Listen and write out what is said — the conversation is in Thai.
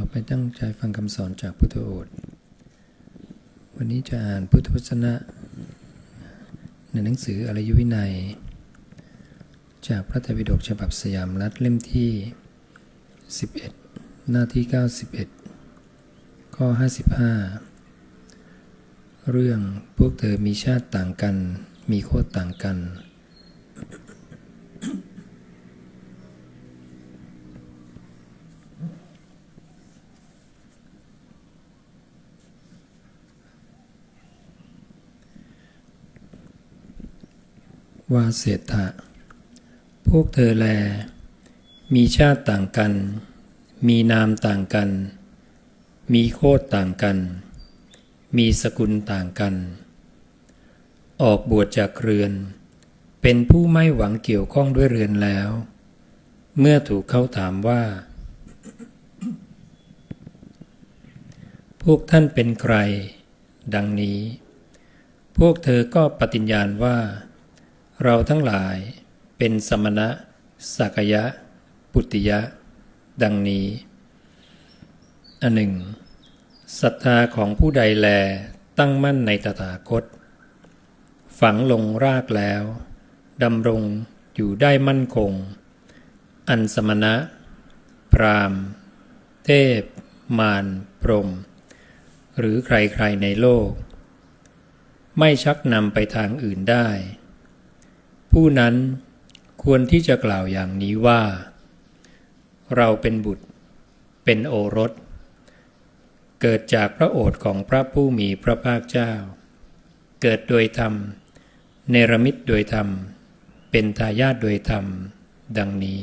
ต่อไปตั้งใจฟังคำสอนจากพุทธโอษฐ์วันนี้จะอ่านพุทธวจนะ ในหนังสืออรยวินัย จากพระไตรปิฎกฉบับสยามรัฐเล่มที่ 11 หน้าที่ 91 ข้อ 55 เรื่องพวกเธอมีชาติต่างกัน มีโคตรต่างกัน ว่าเศรษฐะพวกเธอแล มีชาติต่างกัน มีนามต่างกัน มีโคตรต่างกัน มีสกุลต่างกัน ออกบวชจากเรือน เป็นผู้ไม่หวังเกี่ยวข้องด้วยเรือนแล้ว เมื่อถูกเขาถามว่า พวกท่านเป็นใคร ดังนี้ พวกเธอก็ปฏิญญาณว่า เราทั้งหลายเป็นสมณะ สักยะ ปุตติยะ ดังนี้ อันหนึ่งศรัทธาของผู้ใดแลตั้งมั่นในตถาคต ฝังลงรากแล้วดำรงอยู่ได้มั่นคง อันสมณะ พรามเทพ มาร พรม หรือใครๆในโลก ไม่ชักนำไปทางอื่นได้ ผู้นั้นควรที่จะกล่าวอย่างนี้ว่า เราเป็นบุตร เป็นโอรส เกิดจากพระโอษฐ์ของพระผู้มีพระภาคเจ้า เกิดโดยธรรม เนรมิตโดยธรรม เป็นทายาทโดยธรรม ดังนี้